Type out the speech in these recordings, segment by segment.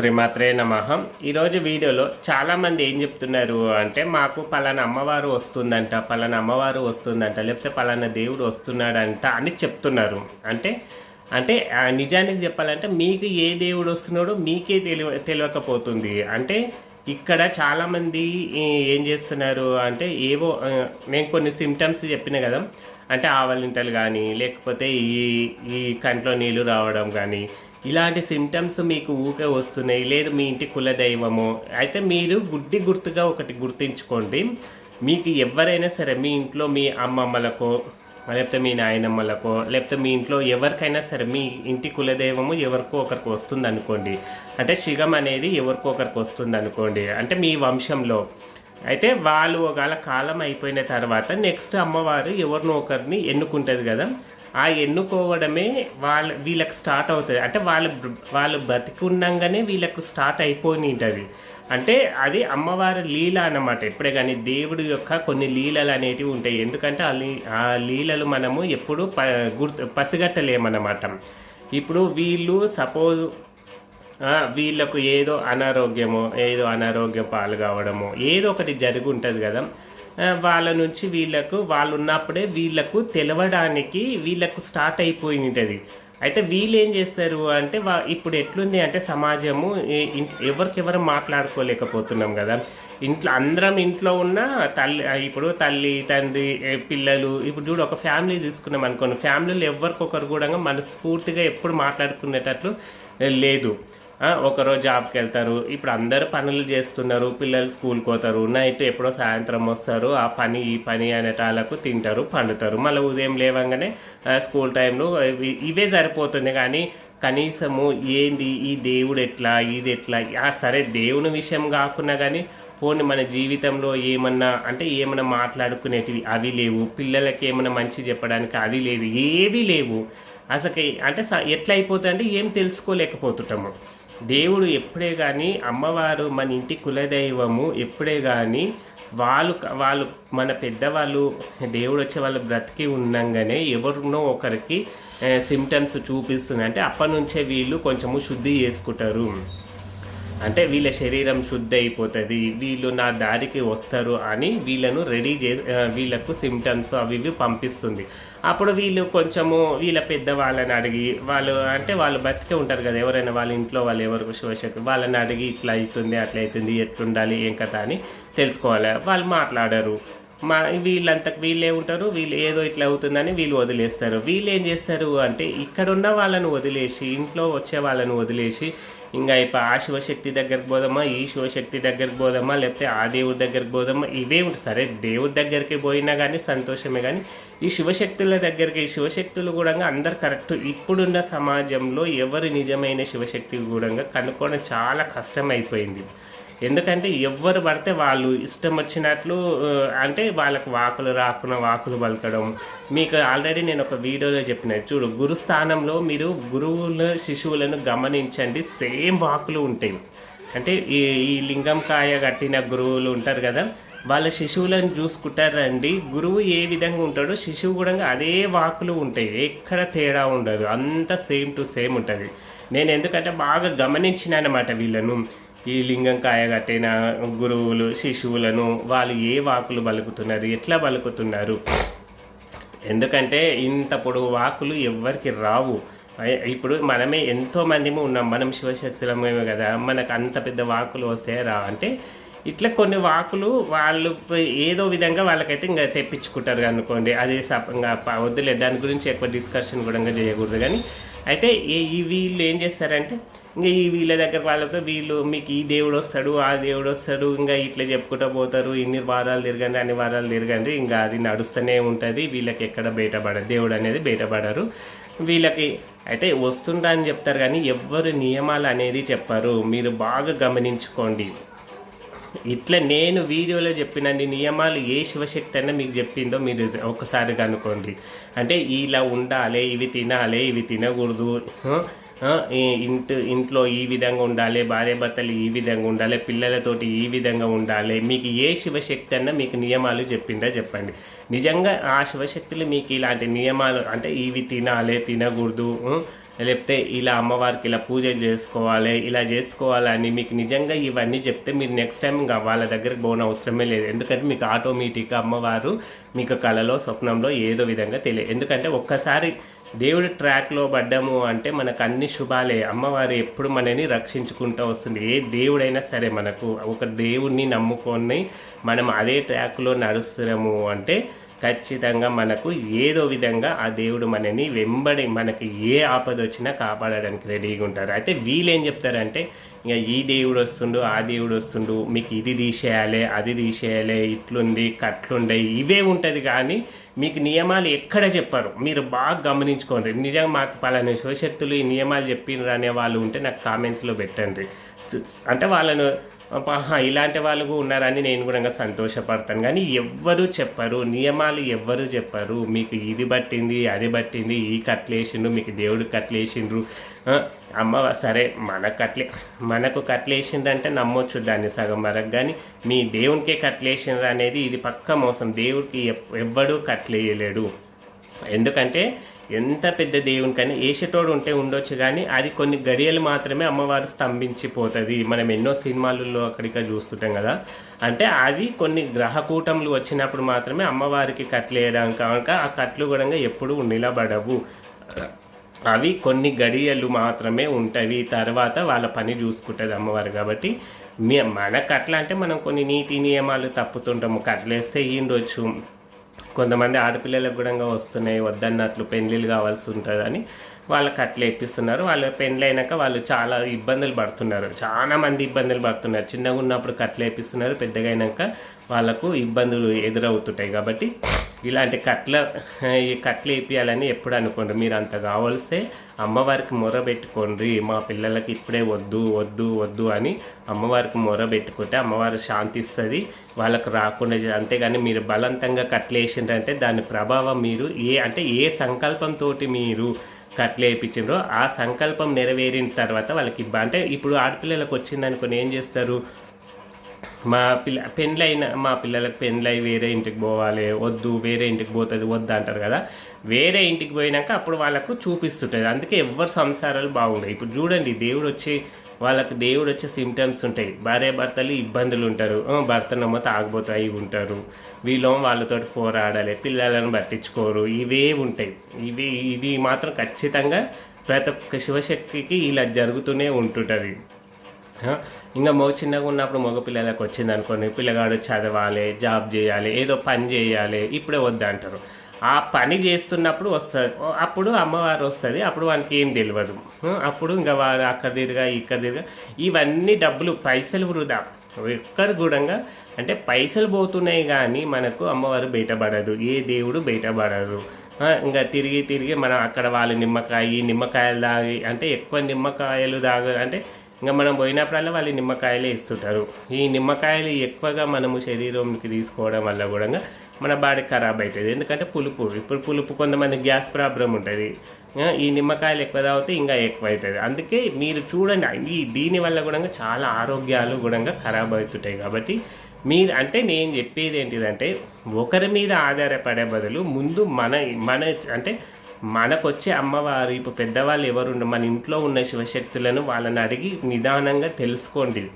శ్రీమాత్రే నమ. ఈరోజు వీడియోలో చాలామంది ఏం చెప్తున్నారు అంటే మాకు పలానా అమ్మవారు వస్తుందంట పలానా అమ్మవారు వస్తుందంట లేకపోతే పలానా దేవుడు వస్తున్నాడంట అని చెప్తున్నారు. అంటే అంటే నిజానికి చెప్పాలంటే మీకు ఏ దేవుడు వస్తున్నాడో మీకే తెలియ తెలియకపోతుంది. అంటే ఇక్కడ చాలామంది ఏం చేస్తున్నారు అంటే ఏవో నేను కొన్ని సిమ్టమ్స్ చెప్పిన కదా అంటే ఆవలింతలు కానీ లేకపోతే ఈ ఈ కంట్లో నీళ్ళు రావడం కానీ ఇలాంటి సిమ్టమ్స్ మీకు ఊకే వస్తున్నాయి. లేదు మీ ఇంటి కులదైవము అయితే మీరు గుడ్డి గుర్తుగా ఒకటి గుర్తించుకోండి. మీకు ఎవరైనా సరే మీ ఇంట్లో మీ అమ్మమ్మలకో లేకపోతే మీ నాయనమ్మలకో లేకపోతే మీ ఇంట్లో ఎవరికైనా సరే మీ ఇంటి కులదైవము ఎవరికో ఒకరికి వస్తుంది అనుకోండి అంటే శిగం అనేది ఎవరికో ఒకరికి వస్తుంది అనుకోండి అంటే మీ వంశంలో. అయితే వాళ్ళు ఒకవేళ కాలం అయిపోయిన తర్వాత నెక్స్ట్ అమ్మవారు ఎవరినో ఒకరిని ఎన్నుకుంటుంది కదా? ఆ ఎన్నుకోవడమే వాళ్ళ వీళ్ళకి స్టార్ట్ అవుతుంది. అంటే వాళ్ళు వాళ్ళు బతికున్నాగానే వీళ్ళకు స్టార్ట్ అయిపోయింది ఉంటుంది అంటే అది అమ్మవారి లీల అన్నమాట. ఎప్పుడే కానీ దేవుడి యొక్క కొన్ని లీలలు అనేటివి ఉంటాయి. ఎందుకంటే ఆ లీ ఆ లీలలు మనము ఎప్పుడు ప గుర్తు పసిగట్టలేమన్నమాట. ఇప్పుడు వీళ్ళు సపోజ్ వీళ్ళకు ఏదో అనారోగ్యమో ఏదో అనారోగ్యం పాలు కావడమో ఏదో ఒకటి జరిగి ఉంటుంది కదా. వాళ్ళ నుంచి వీళ్ళకు వాళ్ళు ఉన్నప్పుడే వీళ్ళకు తెలవడానికి వీళ్ళకు స్టార్ట్ అయిపోయింది అయితే వీళ్ళు ఏం చేస్తారు అంటే వా ఇప్పుడు ఎట్లుంది అంటే సమాజము ఎవరికెవరు మాట్లాడుకోలేకపోతున్నాం కదా. ఇంట్లో అందరం ఇంట్లో ఉన్న తల్లి ఇప్పుడు తల్లి తండ్రి పిల్లలు ఇప్పుడు చూడు ఒక ఫ్యామిలీ తీసుకున్నాం అనుకోండి ఫ్యామిలీలో ఎవరికొకరు కూడా మనస్ఫూర్తిగా ఎప్పుడు మాట్లాడుకునేటట్లు లేదు. ఒకరోజు జాబ్కి వెళ్తారు ఇప్పుడు అందరు పనులు చేస్తున్నారు. పిల్లలు స్కూల్కి పోతారు నైట్ ఎప్పుడో సాయంత్రం వస్తారు. ఆ పని ఈ పని అనేటాలకు తింటారు పండుతారు. మళ్ళీ ఉదయం లేవంగానే స్కూల్ టైంలో ఇవి- ఇవే సరిపోతుంది. కానీ కనీసము ఏంది? ఈ దేవుడు ఎట్లా? ఇది ఎట్లా? సరే దేవుని విషయం కాకున్నా కానీ పోనీ మన జీవితంలో ఏమన్నా అంటే ఏమైనా మాట్లాడుకునేటివి అవి లేవు. పిల్లలకి ఏమైనా మంచి చెప్పడానికి అది లేదు. ఏవి లేవు. అసలు అంటే స- ఎట్లా అయిపోతుంది అంటే ఏం తెలుసుకోలేకపోతుంటాము. దేవుడు ఎప్పుడే కానీ అమ్మవారు మన ఇంటి కులదైవము ఎప్పుడే కానీ వాళ్ళు వాళ్ళు మన పెద్దవాళ్ళు దేవుడు వచ్చే వాళ్ళు బ్రతికి ఉండంగానే ఎవరినో ఒకరికి సిమ్టమ్స్ చూపిస్తుంది. అంటే అప్పటి నుంచే వీళ్ళు కొంచెము శుద్ధి చేసుకుంటారు. అంటే వీళ్ళ శరీరం శుద్ధి అయిపోతుంది వీళ్ళు నా దారికి వస్తారు అని వీళ్ళను రెడీ చే వీళ్ళకు సిమ్టమ్స్ అవి ఇవి పంపిస్తుంది. అప్పుడు వీళ్ళు కొంచెము వీళ్ళ పెద్దవాళ్ళని అడిగి వాళ్ళు అంటే వాళ్ళు బతికే ఉంటారు కదా ఎవరైనా వాళ్ళ ఇంట్లో వాళ్ళు ఎవరికి శివశక్తి వాళ్ళని అడిగి ఇట్లా అవుతుంది అట్లా అవుతుంది ఎట్లుండాలి ఏం కదా అని తెలుసుకోవాలి. వాళ్ళు మాట్లాడరు. మా వీళ్ళంతకు వీళ్ళే ఉంటారు వీళ్ళు ఏదో ఇట్లా అవుతుందని వీళ్ళు వదిలేస్తారు. వీళ్ళు ఏం చేస్తారు అంటే ఇక్కడ ఉన్న వాళ్ళని వదిలేసి ఇంట్లో వచ్చే వాళ్ళని వదిలేసి ఇంకా ఇప్పుడు ఆ శివశక్తి దగ్గరకు పోదామా ఈ శివశక్తి దగ్గరకు పోదామా లేకపోతే ఆ దేవుడి దగ్గరకు పోదామా ఇవే ఉంటాయి. సరే దేవుడి దగ్గరికి పోయినా కానీ సంతోషమే కానీ ఈ శివశక్తుల దగ్గరికి ఈ శివశక్తులు కూడా అందరు కరెక్ట్. ఇప్పుడున్న సమాజంలో ఎవరు నిజమైన శివశక్తి కూడా కనుక్కోవడం చాలా కష్టమైపోయింది. ఎందుకంటే ఎవ్వరు పడితే వాళ్ళు ఇష్టం వచ్చినట్లు అంటే వాళ్ళకు వాకులు రాకున్న వాకులు పలకడం. మీకు ఆల్రెడీ నేను ఒక వీడియోలో చెప్పిన చూడు గురుస్థానంలో మీరు గురువుల శిశువులను గమనించండి సేమ్ వాకులు ఉంటాయి. అంటే ఈ ఈ లింగం కాయ కట్టిన గురువులు ఉంటారు కదా వాళ్ళ శిశువులను చూసుకుంటారండి. గురువు ఏ విధంగా ఉంటాడో శిశువు కూడా అదే వాకులు ఉంటాయి. ఎక్కడ తేడా ఉండదు. అంత సేమ్ టు సేమ్ ఉంటుంది. నేను ఎందుకంటే బాగా గమనించిన అనమాట వీళ్ళను. ఈ లింగం కాయ కట్టిన గురువులు శిశువులను వాళ్ళు ఏ వాకులు బలుకుతున్నారు ఎట్లా బలుకుతున్నారు ఎందుకంటే ఇంత పొడవు వాకులు ఎవ్వరికి రావు. ఇప్పుడు మనమే ఎంతోమంది ఉన్నాం. మనం శివశక్తులమే కదా. మనకు అంత పెద్ద వాకులు వస్తే రా అంటే ఇట్లా కొన్ని వాకులు వాళ్ళు ఏదో విధంగా వాళ్ళకైతే ఇంకా తెప్పించుకుంటారు అనుకోండి. అది సపంగా వద్దులే. దాని గురించి ఎక్కువ డిస్కషన్ కూడా చేయకూడదు. కానీ అయితే ఈ వీళ్ళు ఏం చేస్తారంటే ఇంకా ఈ వీళ్ళ దగ్గర వాళ్ళతో వీళ్ళు మీకు ఈ దేవుడు వస్తాడు ఆ దేవుడు వస్తాడు ఇంకా ఇట్లా చెప్పుకుంటూ పోతారు ఇన్ని వారాలు తిరగండి అన్ని వారాలు తిరగండి ఇంకా అది నడుస్తూనే ఉంటుంది. వీళ్ళకి ఎక్కడ బయటపడదు దేవుడు అనేది బయటపడరు. వీళ్ళకి అయితే వస్తుంటా అని చెప్తారు కానీ ఎవ్వరు నియమాలు అనేది చెప్పారు. మీరు బాగా గమనించుకోండి. ఇట్లా నేను వీడియోలో చెప్పినన్ని నియమాలు ఏ శివశక్తి అయినా మీకు చెప్పిందో మీరు ఒకసారి కనుకోండి అంటే ఇలా ఉండాలి ఇవి తినాలి ఇవి తినకూడదు ఇంటి ఇంట్లో ఈ విధంగా ఉండాలి భార్య భర్తలు ఈ విధంగా ఉండాలి పిల్లలతోటి ఈ విధంగా ఉండాలి. మీకు ఏ శివశక్తి అన్నా మీకు నియమాలు చెప్పిందా చెప్పండి. నిజంగా ఆ శివశక్తులు మీకు ఇలాంటి నియమాలు అంటే ఇవి తినాలి తినకూడదు లేకపోతే ఇలా అమ్మవారికి ఇలా పూజలు చేసుకోవాలి ఇలా చేసుకోవాలని మీకు నిజంగా ఇవన్నీ చెప్తే మీరు నెక్స్ట్ టైం ఇంకా వాళ్ళ దగ్గరికి పోన అవసరమే లేదు. ఎందుకంటే మీకు ఆటోమేటిక్గా అమ్మవారు మీకు కళలో స్వప్నంలో ఏదో విధంగా తెలియదు ఎందుకంటే ఒక్కసారి దేవుడి ట్రాక్లో పడ్డాము అంటే మనకు అన్ని శుభాలే. అమ్మవారు ఎప్పుడు మనని రక్షించుకుంటూ వస్తుంది. ఏ దేవుడైనా సరే మనకు ఒక దేవుడిని నమ్ముకొని మనం అదే ట్రాక్లో నడుస్తున్నాము అంటే ఖచ్చితంగా మనకు ఏదో విధంగా ఆ దేవుడు మనని వెంబడి మనకి ఏ ఆపద వచ్చినా కాపాడడానికి రెడీగా ఉంటారు. అయితే వీళ్ళు ఏం చెప్తారంటే ఇంకా ఈ దేవుడు వస్తుండు ఆ దేవుడు వస్తుండు మీకు ఇది తీసేయాలి అది తీసేయాలి ఇట్లుంది కట్లుండే ఇవే ఉంటుంది కానీ మీకు నియమాలు ఎక్కడ చెప్పారు. మీరు బాగా గమనించుకోండి. నిజంగా మాకు పలానా శివశక్తులు ఈ నియమాలు చెప్పినారు అనే వాళ్ళు ఉంటే నాకు కామెంట్స్లో పెట్టండి. అంటే వాళ్ళను ఇలాంటి వాళ్ళు కూడా ఉన్నారని నేను కూడా సంతోషపడతాను. కానీ ఎవ్వరు చెప్పరు. నియమాలు ఎవ్వరు చెప్పరు. మీకు ఇది పట్టింది అది పట్టింది ఈ కట్లేసిండ్రు మీకు దేవుడు కట్లేసిండ్రు. అమ్మ సరే మన కట్లే మనకు కట్లేసిండ్రు నమ్మొచ్చు దాన్ని సగం వరకు. కానీ మీ దేవునికే కట్లేసిండ్రు అనేది ఇది పక్క మోసం. దేవుడికి ఎవ్వడూ కట్లేయలేడు. ఎందుకంటే ఎంత పెద్ద దేవునికైనా ఏసేటోడు ఉంటే ఉండొచ్చు కానీ అది కొన్ని గడియలు మాత్రమే అమ్మవారు స్తంభించిపోతుంది. మనం ఎన్నో సినిమాలలో అక్కడిక్కడ చూస్తుంటాం కదా. అంటే అది కొన్ని గ్రహకూటములు వచ్చినప్పుడు మాత్రమే అమ్మవారికి కట్లేయడం కనుక ఆ కట్లు కూడా ఎప్పుడూ నిలబడవు. అవి కొన్ని గడియలు మాత్రమే ఉంటాయి తర్వాత వాళ్ళ పని చూసుకుంటుంది అమ్మవారు కాబట్టి మీ మనకు అట్లా అంటే మనం కొన్ని నీతి నియమాలు తప్పుతుంటాము. కట్లేస్తే ఈండొచ్చు కొంతమంది ఆడపిల్లలకు కూడా వస్తున్నాయి వద్దన్నట్లు పెళ్ళిళ్ళు కావాల్సి ఉంటుందని వాళ్ళకి అట్లా ఎక్కిస్తున్నారు వాళ్ళు పెళ్ళి అయినాక వాళ్ళు చాలా ఇబ్బందులు పడుతున్నారు. చాలా మంది ఇబ్బందులు పడుతున్నారు. చిన్నగా ఉన్నప్పుడు కట్లు వేపిస్తున్నారు పెద్దగా అయినాక వాళ్ళకు ఇబ్బందులు ఎదురవుతుంటాయి కాబట్టి ఇలాంటి కట్ల ఈ కట్లు వేపియాలని ఎప్పుడు అనుకోండి. మీరు అంత కావాల్సే అమ్మవారికి మొర పెట్టుకోండి. మా పిల్లలకి ఇప్పుడే వద్దు వద్దు వద్దు అని అమ్మవారికి మొర పెట్టుకుంటే అమ్మవారు శాంతిస్తుంది. వాళ్ళకు రాకుండా అంతేగాని మీరు బలవంతంగా కట్లేసిండ్రంటే దాని ప్రభావం మీరు ఏ అంటే ఏ సంకల్పంతో మీరు కట్లు వేయించిండ్రో ఆ సంకల్పం నెరవేరిన తర్వాత వాళ్ళకి ఇబ్బ అంటే ఇప్పుడు ఆడపిల్లలకు వచ్చిందనుకొని ఏం చేస్తారు? మా పిల్ల పెళ్ళైన మా పిల్లలకు పెళ్ళై వేరే ఇంటికి పోవాలి వద్దు వేరే ఇంటికి పోతుంది వద్దు అంటారు కదా. వేరే ఇంటికి పోయినాక అప్పుడు వాళ్ళకు చూపిస్తుంటుంది. అందుకే ఎవరి సంసారాలు బాగుండవు. ఇప్పుడు చూడండి దేవుడు వచ్చి వాళ్ళకి దేవుడు వచ్చే సిమ్టమ్స్ ఉంటాయి. భార్య భర్తలు ఇబ్బందులు ఉంటారు. ఆ, భర్తనేమో తాగబోతాయి ఉంటారు. వీళ్ళం వాళ్ళతోటి పోరాడాలి పిల్లలను పట్టించుకోరు. ఇవే ఉంటాయి. ఇవి ఇది మాత్రం ఖచ్చితంగా ప్రతి ఒక్క శివశక్తికి ఇలా జరుగుతూనే ఉంటుంటుంది. ఇంకా మగ చిన్నగా ఉన్నప్పుడు మగ పిల్లలకు వచ్చింది అనుకోండి పిల్లగాడు చదవాలి జాబ్ చేయాలి ఏదో పని చేయాలి ఇప్పుడే వద్దు అంటారు. ఆ పని చేస్తున్నప్పుడు వస్తుంది. అప్పుడు అమ్మవారు వస్తుంది అప్పుడు వానికి ఏం తెలియదు అప్పుడు ఇంకా వారు అక్కడ తిరగా ఇక్కడ తిరగా. ఇవన్నీ డబ్బులు పైసలు వృధా. ఎక్కడి కూడా అంటే పైసలు పోతున్నాయి కానీ మనకు అమ్మవారు బయటపడదు. ఏ దేవుడు బయటపడదు. ఇంకా తిరిగి తిరిగి మనం అక్కడ వాళ్ళు నిమ్మకాయ ఈ నిమ్మకాయలు తాగి అంటే ఎక్కువ నిమ్మకాయలు తాగ అంటే ఇంకా మనం పోయినప్పుడల్లా వాళ్ళు నిమ్మకాయలే ఇస్తుంటారు. ఈ నిమ్మకాయలు ఎక్కువగా మనము శరీరంకి తీసుకోవడం వల్ల కూడా మన బాడీ ఖరాబ్ అవుతుంది ఎందుకంటే పులుపు. ఇప్పుడు పులుపు కొంతమంది గ్యాస్ ప్రాబ్లం ఉంటుంది. ఈ నిమ్మకాయలు ఎక్కువ తాగితే ఇంకా ఎక్కువ అవుతుంది అందుకే మీరు చూడండి ఈ దీనివల్ల కూడా చాలా ఆరోగ్యాలు కూడా ఖరాబ్ అవుతుంటాయి కాబట్టి మీరు అంటే నేను చెప్పేది ఏంటిదంటే ఒకరి మీద ఆధారపడే బదులు ముందు మన మన అంటే మనకొచ్చే అమ్మవారు ఇప్పుడు పెద్దవాళ్ళు ఎవరుండ మన ఇంట్లో ఉన్న శివశక్తులను వాళ్ళని అడిగి నిదానంగా తెలుసుకోండి.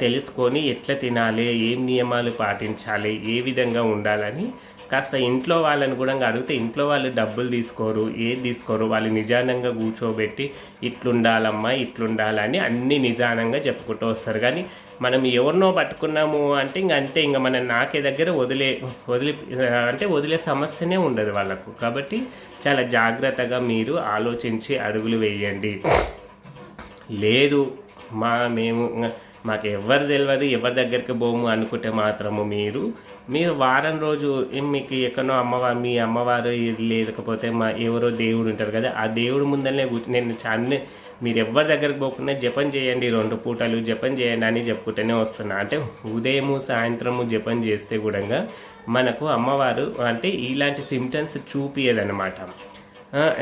తెలుసుకొని ఎట్లా తినాలి ఏం నియమాలు పాటించాలి ఏ విధంగా ఉండాలని కాస్త ఇంట్లో వాళ్ళని కూడా అడిగితే ఇంట్లో వాళ్ళు డబ్బులు తీసుకోరు ఏది తీసుకోరు వాళ్ళు నిదానంగా కూర్చోబెట్టి ఇట్లుండాలమ్మా ఇట్లుండాలని అన్ని నిదానంగా చెప్పుకుంటూ వస్తారు. కానీ మనం ఎవరినో పట్టుకున్నాము అంటే ఇంక అంతే ఇంకా మన నాకే దగ్గర వదిలే వదిలి అంటే వదిలే సమస్యనే ఉండదు వాళ్ళకు. కాబట్టి చాలా జాగ్రత్తగా మీరు ఆలోచించి అడుగులు వేయండి. లేదు మా మేము మాకు ఎవరు తెలియదు ఎవరి దగ్గరికి పోము అనుకుంటే మాత్రము మీరు. మీరు వారం రోజు మీకు ఎక్కడో అమ్మవారు మీ అమ్మవారు ఇది లేకపోతే మా ఎవరో దేవుడు ఉంటారు కదా ఆ దేవుడు ముందరనే కూర్చొని నేను చాలా మీరు ఎవరి దగ్గరకు పోకుండా జపం చేయండి రెండు పూటలు జపం చేయండి అని చెప్పుకుంటూనే వస్తున్నా. అంటే ఉదయము సాయంత్రము జపం చేస్తే కూడా మనకు అమ్మవారు అంటే ఇలాంటి సిమ్టమ్స్ చూపించదనమాట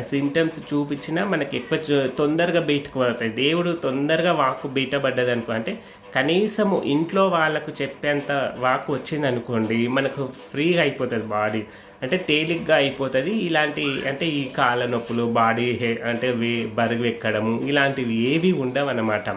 సిమ్టమ్స్ చూపించినా మనకి ఎక్కువ తొందరగా బయటకు పడతాయి దేవుడు తొందరగా వాకు బయటపడ్డది అనుకో అంటే కనీసము ఇంట్లో వాళ్ళకు చెప్పేంత వాకు వచ్చింది అనుకోండి మనకు ఫ్రీగా అయిపోతుంది బాడీ అంటే తేలిగ్గా అయిపోతుంది. ఇలాంటి అంటే ఈ కాళ్ళ నొప్పులు బాడీ హే అంటే వే బరువు ఎక్కడము ఇలాంటివి ఏవి ఉండవన్నమాట.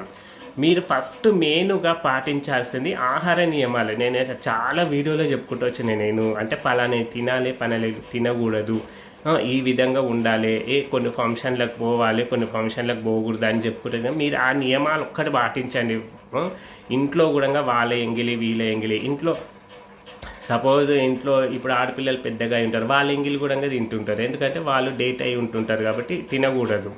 మీరు ఫస్ట్ మెయిన్గా పాటించాల్సింది ఆహార నియమాలు. నేను చాలా వీడియోలో చెప్పుకుంటూ వచ్చిన నేను. అంటే పలానే తినాలి పనలే తినకూడదు. ఈ విధంగా ఉండాలి. ఏ కొన్ని ఫంక్షన్లకు పోవాలి కొన్ని ఫంక్షన్లకు పోకూడదు అని చెప్పుకుంటే మీరు ఆ నియమాలు ఒక్కటి పాటించండి. ఇంట్లో కూడా వాళ్ళ ఎంగిలి వీళ్ళ ఎంగిలి. ఇంట్లో సపోజ్ ఇంట్లో ఇప్పుడు ఆడపిల్లలు పెద్దగా ఉంటారు వాళ్ళ ఎంగిలి కూడా తింటుంటారు. ఎందుకంటే వాళ్ళు డేట్ అయి ఉంటుంటారు కాబట్టి తినకూడదు.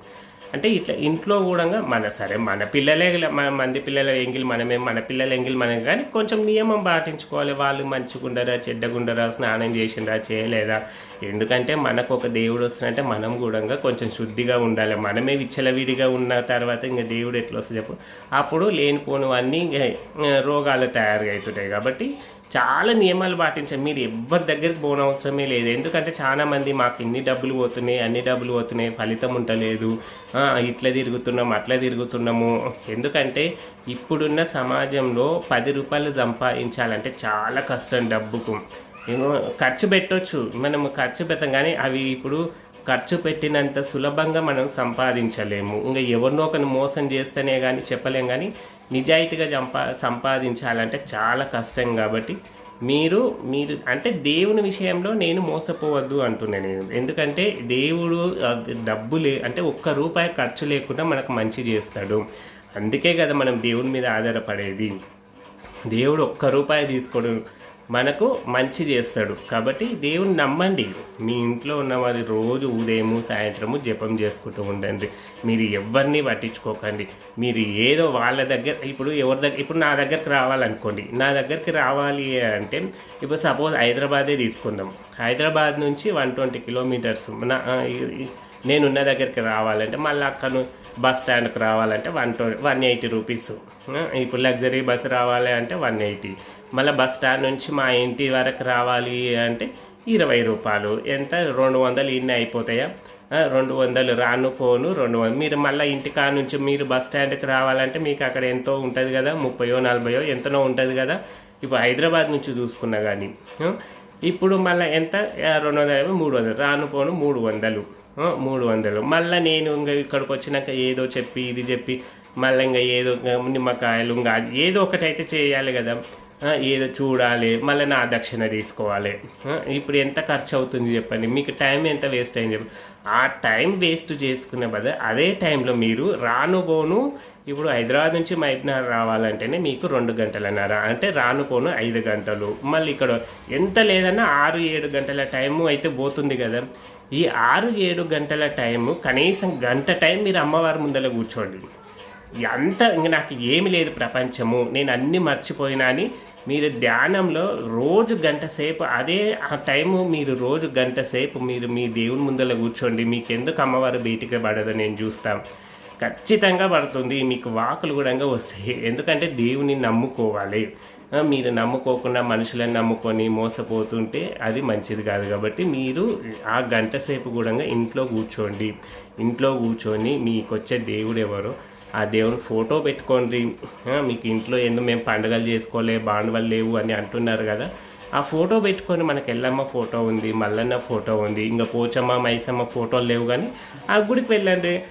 అంటే ఇట్లా ఇంట్లో కూడా మన సరే మన పిల్లలే మన మంది పిల్లల ఎంగిల్ మనమే మన పిల్లల ఎంగిల్ మనం కానీ కొంచెం నియమం పాటించుకోవాలి. వాళ్ళు మంచిగుండరా చెడ్డగుండరా స్నానం చేసిండ్రా చేయలేదా? ఎందుకంటే మనకు ఒక దేవుడు వస్తుందంటే మనం కూడా కొంచెం శుద్ధిగా ఉండాలి. మనమే విచ్చలవిడిగా ఉన్న తర్వాత ఇంకా దేవుడు ఎట్లా వస్తుంది చెప్పు? అప్పుడు లేనిపోనివన్నీ రోగాలు తయారు అవుతుంటాయి కాబట్టి చాలా నియమాలు పాటించండి మీరు ఎవరి దగ్గరికి పోనవసరమే లేదు. ఎందుకంటే చాలామంది మాకు ఇన్ని డబ్బులు పోతున్నాయి అన్ని డబ్బులు పోతున్నాయి ఫలితం ఉండలేదు. ఇట్లా తిరుగుతున్నాము అట్లా తిరుగుతున్నాము. ఎందుకంటే ఇప్పుడున్న సమాజంలో పది రూపాయలు సంపాదించాలంటే చాలా కష్టం డబ్బుకు. ఏమో ఖర్చు పెట్టవచ్చు మనం ఖర్చు పెడతాం కానీ అవి ఇప్పుడు ఖర్చు పెట్టినంత సులభంగా మనం సంపాదించలేము. ఇంకా ఎవరినో ఒకరిని మోసం చేస్తేనే కానీ చెప్పలేం కానీ నిజాయితీగా సంపా సంపాదించాలంటే చాలా కష్టం కాబట్టి మీరు మీరు అంటే దేవుని విషయంలో నేను మోసపోవద్దు అంటున్నాను నేను. ఎందుకంటే దేవుడు డబ్బు డబ్బులే అంటే ఒక్క రూపాయి ఖర్చు లేకుండా మనకు మంచి చేస్తాడు. అందుకే కదా మనం దేవుని మీద ఆధారపడేది. దేవుడు ఒక్క రూపాయి తీసుకోడు. మనకు మంచి చేస్తాడు. కాబట్టి దేవుని నమ్మండి. మీ ఇంట్లో ఉన్న వారి రోజు ఉదయము సాయంత్రము జపం చేసుకుంటూ ఉండండి. మీరు ఎవరిని పట్టించుకోకండి. మీరు ఏదో వాళ్ళ దగ్గర ఇప్పుడు ఎవరి దగ్గర ఇప్పుడు నా దగ్గరికి రావాలనుకోండి. నా దగ్గరికి రావాలి అంటే ఇప్పుడు సపోజ్ హైదరాబాదే తీసుకుందాం. హైదరాబాద్ నుంచి వన్ ట్వంటీ కిలోమీటర్స్ నా నేనున్న దగ్గరికి రావాలంటే మళ్ళీ అక్కడ బస్ స్టాండ్కి రావాలంటే one twenty one eighty rupees. ఇప్పుడు లగ్జరీ బస్సు రావాలి అంటే వన్ ఎయిటీ. మళ్ళీ బస్ స్టాండ్ నుంచి మా ఇంటి వరకు రావాలి అంటే ఇరవై రూపాయలు. ఎంత? రెండు వందలు ఇన్ని అయిపోతాయా? రెండు వందలు రాను పోను రెండు వందలు మీరు మళ్ళీ ఇంటికా నుంచి మీరు బస్ స్టాండ్కి రావాలంటే మీకు అక్కడ ఎంతో ఉంటుంది కదా? ముప్పయో నలభయో ఎంతనో ఉంటుంది కదా? ఇప్పుడు హైదరాబాద్ నుంచి చూసుకున్నా కానీ ఇప్పుడు మళ్ళీ ఎంత? రెండు వందల యాభై మూడు వందలు. రాను పోను మూడు వందలు. మూడు వందలు. మళ్ళీ నేను ఇంకా ఇక్కడికి వచ్చినాక ఏదో చెప్పి ఇది చెప్పి మళ్ళీ ఇంకా ఏదో నిమ్మకాయలు ఇంకా ఏదో ఒకటి అయితే చేయాలి కదా? ఏదో చూడాలి మళ్ళీ నా దక్షిణ తీసుకోవాలి. ఇప్పుడు ఎంత ఖర్చు అవుతుంది చెప్పండి. మీకు టైం ఎంత వేస్ట్ అయింది చెప్పండి ఆ టైం వేస్ట్ చేసుకునే బదులు అదే టైంలో మీరు రాను పోను ఇప్పుడు హైదరాబాద్ నుంచి మైబ్నగర్ రావాలంటేనే మీకు రెండు గంటలన్నర. అంటే రాను పోను ఐదు గంటలు. మళ్ళీ ఇక్కడ ఎంత లేదన్నా ఆరు ఏడు గంటల టైము అయితే పోతుంది కదా. ఈ ఆరు ఏడు గంటల టైము కనీసం గంట టైం మీరు అమ్మవారి ముందర కూర్చోండి. అంత ఇంక నాకు ఏమి లేదు ప్రపంచము. నేను అన్ని మర్చిపోయినా అని మీరు ధ్యానంలో రోజు గంట సేపు అదే ఆ టైము మీరు రోజు గంట సేపు మీరు మీ దేవుని ముందర కూర్చోండి మీకు ఎందుకు అమ్మవారు బయటికి పడదో నేను చూస్తాం. ఖచ్చితంగా పడుతుంది మీకు వాకులు కూడా వస్తాయి. ఎందుకంటే దేవుని నమ్ముకోవాలి. మీరు నమ్ముకోకుండా మనుషులను నమ్ముకొని మోసపోతుంటే అది మంచిది కాదు కాబట్టి మీరు ఆ గంట సేపు కూడా ఇంట్లో కూర్చోండి. ఇంట్లో కూర్చొని మీకు వచ్చే దేవుడు ఎవరో? ఆ దేవుని ఫోటో పెట్టుకోండి. మీకు ఇంట్లో ఎందుకు మేము పండుగలు చేసుకోలే బాండవలు లేవు అని అంటున్నారు కదా. ఆ ఫోటో పెట్టుకొని మనకి ఎల్లమ్మ ఫోటో ఉంది మల్లన్న ఫోటో ఉంది ఇంకా పోచమ్మ మైసమ్మ ఫోటోలు లేవు కానీ ఆ గుడికి వెళ్ళండి.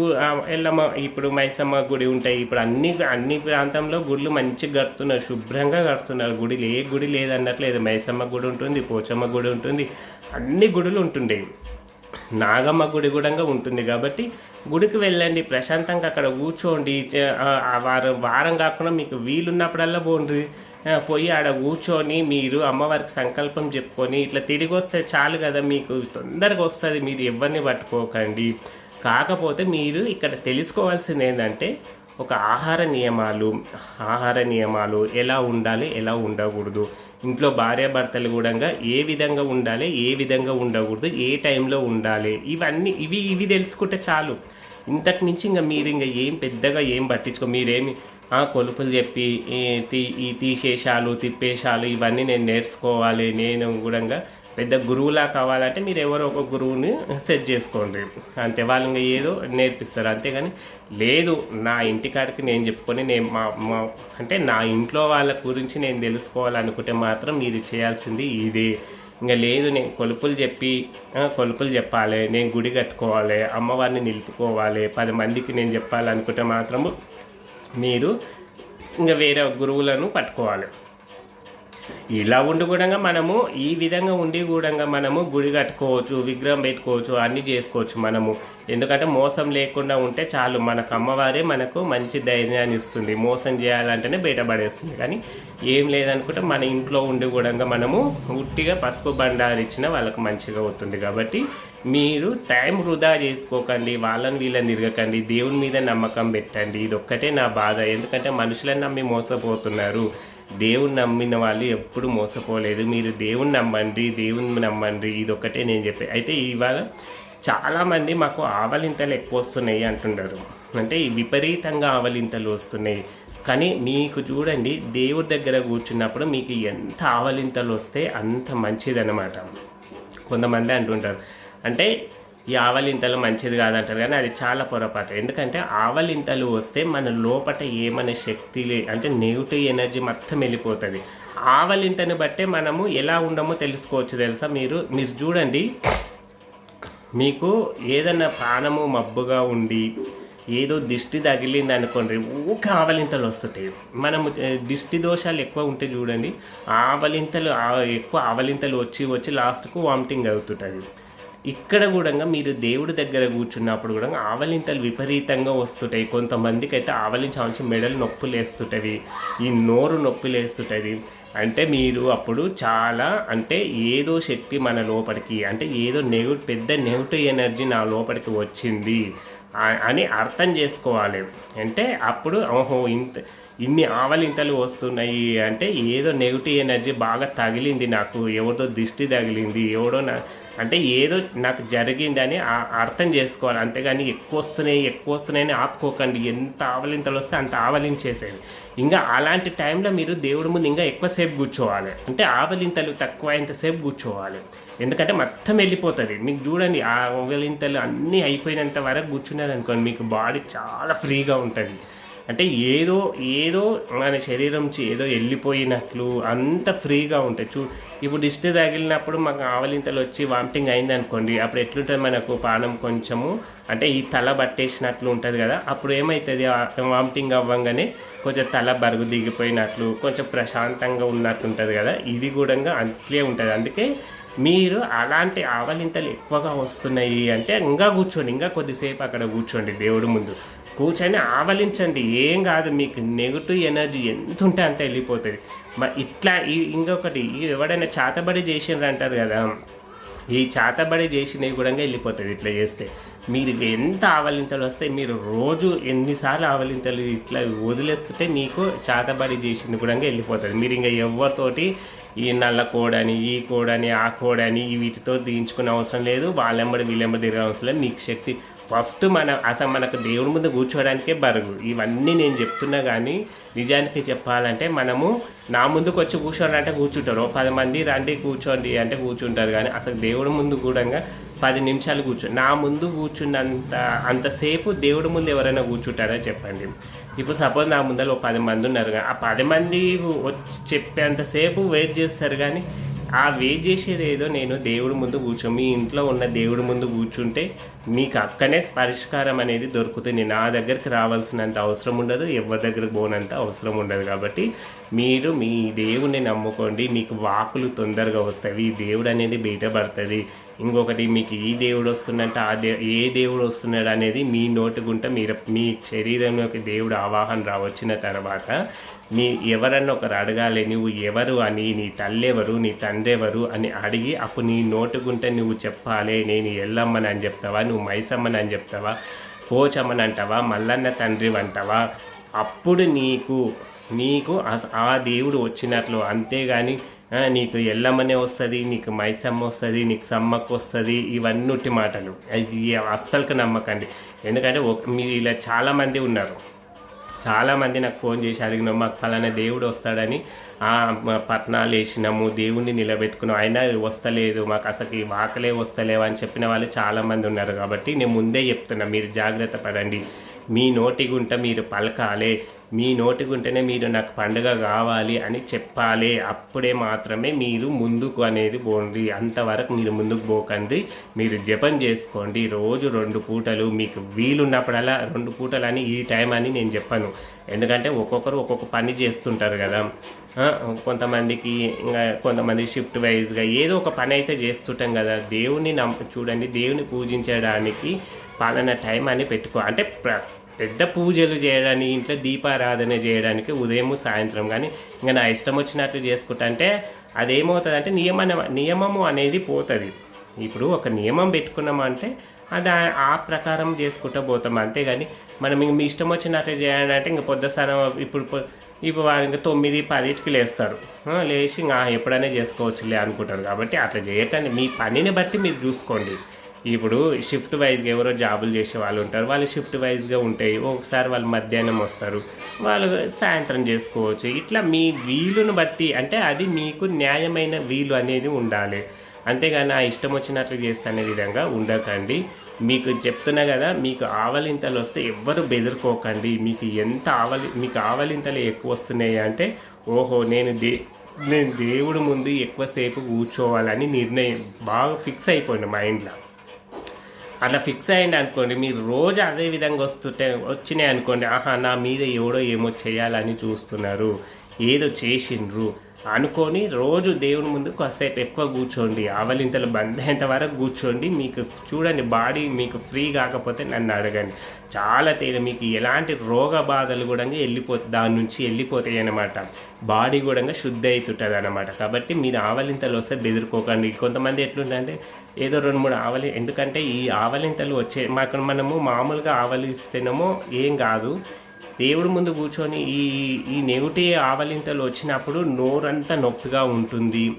గు- ఎల్లమ్మ ఇప్పుడు మైసమ్మ గుడి ఉంటాయి. ఇప్పుడు అన్ని అన్ని ప్రాంతంలో గుడులు మంచిగా కడుతున్నారు శుభ్రంగా కడుతున్నారు. గుడి ఏ గుడి లేదన్నట్లేదు. మైసమ్మ గుడి ఉంటుంది పోచమ్మ గుడి ఉంటుంది. అన్ని గుడులు ఉంటుండేవి నాగమ్మ గుడి కూడా ఉంటుంది కాబట్టి గుడికి వెళ్ళండి ప్రశాంతంగా అక్కడ కూర్చోండి. ఆ- వారం వారం కాకుండా మీకు వీలున్నప్పుడల్లా పోండి. పోయి ఆడ కూర్చొని మీరు అమ్మవారికి సంకల్పం చెప్పుకొని ఇట్లా తిరిగి వస్తే చాలు కదా మీకు తొందరగా వస్తుంది మీరు ఎవరిని పట్టుకోకండి. కాకపోతే మీరు ఇక్కడ తెలుసుకోవాల్సింది ఏంటంటే ఒక ఆహార నియమాలు ఆహార నియమాలు ఎలా ఉండాలి ఎలా ఉండకూడదు? ఇంట్లో భార్యాభర్తలు కూడా ఏ విధంగా ఉండాలి ఏ విధంగా ఉండకూడదు ఏ టైంలో ఉండాలి? ఇవన్నీ ఇవి ఇవి తెలుసుకుంటే చాలు. ఇంతకు మించి ఇంకా మీరు ఇంకా ఏం పెద్దగా ఏం పట్టించుకో మీరేమి ఆ, కొలుపులు చెప్పి ఈ తీ ఈ తీసేషాలు తిప్పేషాలు ఇవన్నీ నేను నేర్చుకోవాలి నేను కూడా పెద్ద గురువులా కావాలంటే మీరు ఎవరో ఒక గురువుని సెట్ చేసుకోండి. అంతే వాళ్ళు ఇంకా ఏదో నేర్పిస్తారు. అంతేగాని లేదు నా ఇంటికాడికి నేను చెప్పుకొని నేను మా మా అంటే నా ఇంట్లో వాళ్ళ గురించి నేను తెలుసుకోవాలనుకుంటే మాత్రం మీరు చేయాల్సింది ఇదే. ఇంకా లేదు నేను కొలుపులు చెప్పి కొలుపులు చెప్పాలి నేను గుడి కట్టుకోవాలి అమ్మవారిని నిలుపుకోవాలి పది మందికి నేను చెప్పాలనుకుంటే మాత్రము మీరు ఇంకా వేరే గురువులను పట్టుకోవాలి. ఇలా ఉండి కూడా మనము ఈ విధంగా ఉండి కూడా మనము గుడి కట్టుకోవచ్చు విగ్రహం పెట్టుకోవచ్చు అన్నీ చేసుకోవచ్చు మనము. ఎందుకంటే మోసం లేకుండా ఉంటే చాలు. మనకు అమ్మవారే మనకు మంచి ధైర్యాన్ని ఇస్తుంది. మోసం చేయాలంటేనే బయటపడేస్తుంది కానీ ఏం లేదనుకుంటే మన ఇంట్లో ఉండి కూడా మనము ఉట్టిగా పసుపు బండారు ఇచ్చిన వాళ్ళకు మంచిగా అవుతుంది. కాబట్టి మీరు టైం వృధా చేసుకోకండి. వాళ్ళని వీళ్ళని తిరగకండి. దేవుని మీద నమ్మకం పెట్టండి. ఇది ఒక్కటే నా బాధ. ఎందుకంటే మనుషులను నమ్మి మోసపోతున్నారు. దేవుని నమ్మిన వాళ్ళు ఎప్పుడు మోసపోలేదు. మీరు దేవుని నమ్మండి దేవుని నమ్మండి ఇది ఒక్కటే నేను చెప్పే. అయితే ఇవాళ చాలామంది మాకు ఆవలింతలు ఎక్కువ వస్తున్నాయి అంటున్నారు అంటే విపరీతంగా ఆవలింతలు వస్తున్నాయి. కానీ మీకు చూడండి దేవుడి దగ్గర కూర్చున్నప్పుడు మీకు ఎంత ఆవలింతలు వస్తే అంత మంచిదన్నమాట. కొంతమంది అంటుంటారు. అంటే ఈ ఆవలింతలు మంచిది కాదంటారు కానీ అది చాలా పొరపాటు. ఎందుకంటే ఆవలింతలు వస్తే మన లోపట ఏమైనా శక్తి లే అంటే నెగిటివ్ ఎనర్జీ మొత్తం వెళ్ళిపోతుంది. ఆవలింతని బట్టే మనము ఎలా ఉండమో తెలుసుకోవచ్చు తెలుసా మీరు? మీరు చూడండి. మీకు ఏదైనా ప్రాణము మబ్బుగా ఉండి ఏదో దిష్టి తగిలింది అనుకోండి ఊక ఆవలింతలు వస్తుంటాయి. మనము దిష్టి దోషాలు ఎక్కువ ఉంటే చూడండి ఆవలింతలు ఎక్కువ ఆవలింతలు వచ్చి వచ్చి లాస్ట్కు వామిటింగ్ అవుతుంటుంది. ఇక్కడ కూడా మీరు దేవుడి దగ్గర కూర్చున్నప్పుడు కూడా ఆవలింతలు విపరీతంగా వస్తుంటాయి. కొంతమందికి అయితే ఆవలించి మెడలు నొప్పులు వేస్తుంటుంది ఈ నోరు నొప్పులు వేస్తుంటుంది అంటే మీరు అప్పుడు చాలా అంటే ఏదో శక్తి మన లోపలికి అంటే ఏదో నెగ పెద్ద నెగిటివ్ ఎనర్జీ నా లోపలికి వచ్చింది అని అర్థం చేసుకోవాలి. అంటే అప్పుడు ఓహో ఇంత ఇన్ని ఆవలింతలు వస్తున్నాయి అంటే ఏదో నెగిటివ్ ఎనర్జీ బాగా తగిలింది నాకు. ఎవరిదో దిష్టి తగిలింది. ఎవడో నా అంటే ఏదో నాకు జరిగిందని ఆ- అర్థం చేసుకోవాలి. అంతేగాని ఎక్కువ వస్తున్నాయి ఎక్కువ వస్తున్నాయని ఆపుకోకండి. ఎంత ఆవలింతలు వస్తే అంత ఆవలించేసేది. ఇంకా అలాంటి టైంలో మీరు దేవుడి ముందు ఇంకా ఎక్కువసేపు కూర్చోవాలి. అంటే ఆవలింతలు తక్కువ ఎంతసేపు కూర్చోవాలి. ఎందుకంటే మొత్తం వెళ్ళిపోతుంది. మీకు చూడండి ఆ ఆవలింతలు అన్నీ అయిపోయినంత వరకు కూర్చున్నారు అనుకోండి మీకు బాడీ చాలా ఫ్రీగా ఉంటుంది. అంటే ఏదో ఏదో మన శరీరం నుంచి ఏదో వెళ్ళిపోయినట్లు అంత ఫ్రీగా ఉంటాయి. చూ ఇప్పుడు దిష్టి తగిలినప్పుడు మాకు ఆవలింతలు వచ్చి వామిటింగ్ అయింది అనుకోండి అప్పుడు ఎట్లుంటుంది మనకు పానం కొంచెము అంటే ఈ తల పట్టేసినట్లు ఉంటుంది కదా అప్పుడు ఏమవుతుంది వామిటింగ్ అవ్వంగానే కొంచెం తల బరుగు దిగిపోయినట్లు కొంచెం ప్రశాంతంగా ఉన్నట్టు ఉంటుంది కదా ఇది కూడా అట్లే ఉంటుంది. అందుకే మీరు అలాంటి ఆవలింతలు ఎక్కువగా వస్తున్నాయి అంటే ఇంకా కూర్చోండి ఇంకా కొద్దిసేపు అక్కడ కూర్చోండి దేవుడి ముందు. కూర్చొని ఆవలించండి. ఏం కాదు మీకు నెగిటివ్ ఎనర్జీ ఎంత ఉంటే అంత వెళ్ళిపోతుంది. మరి ఇట్లా ఇంకొకటి ఎవడైనా చాతబడి చేసిండ్రు అంటారు కదా ఈ చాతబడి చేసినవి కూడా వెళ్ళిపోతుంది ఇట్లా చేస్తే. మీరు ఎంత ఆవలింతలు వస్తాయి మీరు రోజు ఎన్నిసార్లు ఆవలింతలు ఇట్లా వదిలేస్తుంటే మీకు చాతబడి చేసింది కూడా వెళ్ళిపోతుంది. మీరు ఇంకా ఎవరితోటి ఈ నల్ల కోడని ఈ కోడని ఆ కోడని వీటితో దించుకునే అవసరం లేదు. వాళ్ళెంబడి వీళ్ళెంబడి తిరగ అవసరం లేదు. మీకు శక్తి ఫస్ట్ మన అసలు మనకు దేవుడి ముందు కూర్చోవడానికే బరువు. ఇవన్నీ నేను చెప్తున్నా కానీ నిజానికి చెప్పాలంటే మనము నా ముందుకు వచ్చి కూర్చోండి కూర్చుంటారు. ఓ పది మంది రండి కూర్చోండి అంటే కూర్చుంటారు కానీ అసలు దేవుడి ముందు కూడా పది నిమిషాలు కూర్చో నా ముందు కూర్చున్నంత అంతసేపు దేవుడి ముందు ఎవరైనా కూర్చుంటారా చెప్పండి. ఇప్పుడు సపోజ్ నా ముందర ఒక పది మంది ఉన్నారు కానీ ఆ పది మంది వచ్చి చెప్పేంతసేపు వెయిట్ చేస్తారు కానీ ఆ వెయిట్ చేసేది ఏదో నేను దేవుడి ముందు కూర్చో మీ ఇంట్లో ఉన్న దేవుడి ముందు కూర్చుంటే మీకు అక్కనే పరిష్కారం అనేది దొరుకుతుంది. నా దగ్గరికి రావాల్సినంత అవసరం ఉండదు ఎవరి దగ్గరకు పోనంత అవసరం ఉండదు కాబట్టి మీరు మీ దేవుణ్ణి నమ్ముకోండి. మీకు వాకులు తొందరగా వస్తాయి. ఈ దేవుడు అనేది బయటపడుతుంది. ఇంకొకటి మీకు ఈ దేవుడు వస్తున్నట్టు ఆ దే ఏ దేవుడు వస్తున్నాడు అనేది మీ నోటి మీరు మీ శరీరంలోకి దేవుడు ఆవాహన రావచ్చిన తర్వాత మీ ఎవరన్నా ఒకరు అడగాలి నువ్వు ఎవరు అని నీ తల్లెవరు ఎవరు నీ తండ్రి ఎవరు అని అడిగి అప్పుడు నీ నోటి నువ్వు చెప్పాలి నేను ఎల్లమ్మని అని చెప్తావా నువ్వు మైసమ్మని అని చెప్తావా పోచమ్మని అంటావా మల్లన్న తండ్రి అంటావా అప్పుడు నీకు నీకు ఆ దేవుడు వచ్చినట్లు అంతేగాని నీకు ఎల్లమ్మనే వస్తుంది నీకు మైసమ్మ వస్తుంది నీకు సమ్మక్క వస్తుంది ఇవన్నీ ఉట్టి మాటలు. అది అస్సలుకు నమ్మకండి. ఎందుకంటే ఒక- మీరు ఇలా చాలామంది ఉన్నారు. చాలామంది నాకు ఫోన్ చేసి అడిగినాం మాకు ఫలానా దేవుడు వస్తాడని. ఆ, పట్నాలు వేసినాము దేవుణ్ణి నిలబెట్టుకున్నాం. అయినా వస్తలేదు మాకు అసలు ఈ వాకలే వస్తలేవు అని చెప్పిన వాళ్ళు చాలామంది ఉన్నారు. కాబట్టి నేను ముందే చెప్తున్నా మీరు జాగ్రత్త పడండి. మీ నోటి గుంట మీరు పలకాలే. మీ నోటికుంటేనే మీరు నాకు పండుగ కావాలి అని చెప్పాలి. అప్పుడే మాత్రమే మీరు ముందుకు అనేది పోండి. అంతవరకు మీరు ముందుకు పోకండి. మీరు జపం చేసుకోండి. రోజు రెండు పూటలు మీకు వీలున్నప్పుడల్లా రెండు పూటలు అని ఈ టైం అని నేను చెప్పను. ఎందుకంటే ఒక్కొక్కరు ఒక్కొక్క పని చేస్తుంటారు కదా. కొంతమందికి ఇంకా కొంతమంది షిఫ్ట్ వైజ్గా ఏదో ఒక పని అయితే చేస్తుంటాం కదా. దేవుని నమ్మ చూడండి దేవుని పూజించడానికి పాలన టైం అని పెట్టుకో. అంటే ప్ర పెద్ద పూజలు చేయడానికి ఇంట్లో దీపారాధన చేయడానికి ఉదయం సాయంత్రం కానీ ఇంకా నా ఇష్టం వచ్చినట్లు చేసుకుంటా అంటే అదేమవుతుందంటే నియమన నియమము అనేది పోతుంది. ఇప్పుడు ఒక నియమం పెట్టుకున్నామంటే అది ఆ- ప్రకారం చేసుకుంటూ పోతాం అంతేగాని మనం ఇంక మీ ఇష్టం వచ్చినట్టు చేయాలంటే ఇంక పొద్దుసారం ఇప్పుడు ఇప్పుడు వారు ఇంకా తొమ్మిది పదిటికి లేస్తారు లేచి ఇంకా ఎప్పుడైనా చేసుకోవచ్చులే అనుకుంటారు కాబట్టి అట్లా చేయకండి. మీ పనిని బట్టి మీరు చూసుకోండి. ఇప్పుడు షిఫ్ట్ వైజ్గా ఎవరో జాబులు చేసే వాళ్ళు ఉంటారు. వాళ్ళు షిఫ్ట్ వైజ్గా ఉంటాయి. ఒకసారి వాళ్ళు మధ్యాహ్నం వస్తారు. వాళ్ళు సాయంత్రం చేసుకోవచ్చు. ఇట్లా మీ వీలును బట్టి అంటే అది మీకు న్యాయమైన వీలు అనేది ఉండాలి. అంతేగాని ఆ ఇష్టం వచ్చినట్లు చేస్తున్న విధంగా ఉండకండి. మీకు చెప్తున్నా కదా మీకు ఆవలింతలు వస్తే ఎవ్వరు బెదిరుకోకండి. మీకు ఎంత ఆవలి మీకు ఆవలింతలు ఎక్కువ వస్తున్నాయి అంటే ఓహో నేను దే నేను దేవుడు ముందు ఎక్కువసేపు కూర్చోవాలని నిర్ణయం బాగా ఫిక్స్ అయిపోయింది మైండ్లో అట్లా ఫిక్స్ అయ్యండి అనుకోండి మీరు రోజు అదే విధంగా వస్తుంటే వచ్చినాయి అనుకోండి ఆహా నా మీద ఎవడో ఏమో చేయాలని చూస్తున్నారు ఏదో చేసిండ్రు అనుకొని రోజు దేవుని ముందు కాసేపు ఎక్కువ కూర్చోండి ఆవలింతలు బంద్ అయ్యేంత వరకు కూర్చోండి మీకు చూడండి బాడీ మీకు ఫ్రీ కాకపోతే నన్ను అడగండి. చాలా తేలి మీకు ఎలాంటి రోగ బాధలు కూడా వెళ్ళిపో దాని నుంచి వెళ్ళిపోతాయి అన్నమాట. బాడీ కూడా శుద్ధి అవుతుంటుంది అనమాట కాబట్టి మీరు ఆవలింతలు వస్తే బెదిరుకోకండి కొంతమంది ఎట్లుంటే ఏదో రెండు మూడు ఆవలి ఎందుకంటే ఈ ఆవలింతలు వచ్చే మాకు మనము మామూలుగా ఆవలిస్తేనేమో ఏం కాదు. దేవుడి ముందు కూర్చొని ఈ ఈ నెగిటివ్ ఆవలింతలు వచ్చినప్పుడు నోరంతా నొప్పిగా ఉంటుంది.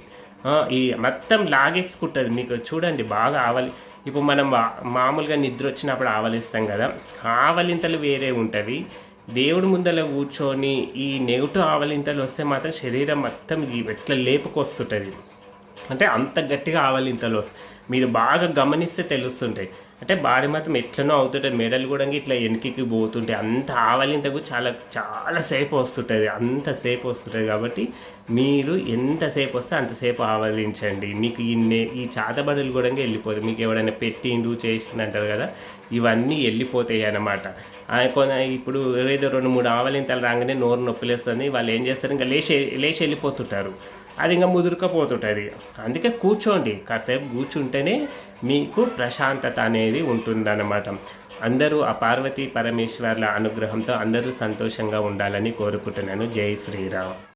ఈ మొత్తం లాగేసుకుంటుంది. మీకు చూడండి బాగా ఆవలి ఇప్పుడు మనం మా- మామూలుగా నిద్ర వచ్చినప్పుడు ఆవలిస్తాం కదా ఆవలింతలు వేరే ఉంటవి. దేవుడి ముందర కూర్చొని ఈ నెగిటివ్ ఆవలింతలు వస్తే మాత్రం శరీరం మొత్తం ఎట్లా లేపుకొస్తుంటుంది. అంటే అంత గట్టిగా ఆవలింతలు వస్తాయి మీరు బాగా గమనిస్తే తెలుస్తుంటాయి. అంటే బాడీ మాత్రం ఎట్లనో అవుతుంటుంది. మెడలు కూడా ఇట్లా వెనక్కి పోతుంటాయి అంత ఆవలింతకు చాలా చాలా సేపు వస్తుంటుంది. అంతసేపు వస్తుంటుంది కాబట్టి మీరు ఎంతసేపు వస్తే అంతసేపు ఆవలించండి. మీకు ఈ ఈ చాతబడులు కూడా వెళ్ళిపోతాయి మీకు ఎవడైనా పెట్టిండు చేసిండు అంటారు కదా ఇవన్నీ వెళ్ళిపోతాయి అన్నమాట. కొన ఇప్పుడు ఏదో రెండు మూడు ఆవలింతలు రాగానే నోరు నొప్పిలేస్తుంది. వాళ్ళు ఏం చేస్తారు? ఇంకా లేచి లేచి వెళ్ళిపోతుంటారు. అది ఇంకా ముదురుకపోతుంటుంది. అందుకే కూర్చోండి. కాసేపు కూర్చుంటేనే మీకు ప్రశాంతత అనేది ఉంటుందన్నమాట. అందరూ ఆ పార్వతీ పరమేశ్వర్ల అనుగ్రహంతో అందరూ సంతోషంగా ఉండాలని కోరుకుంటున్నాను. జై శ్రీరామ్.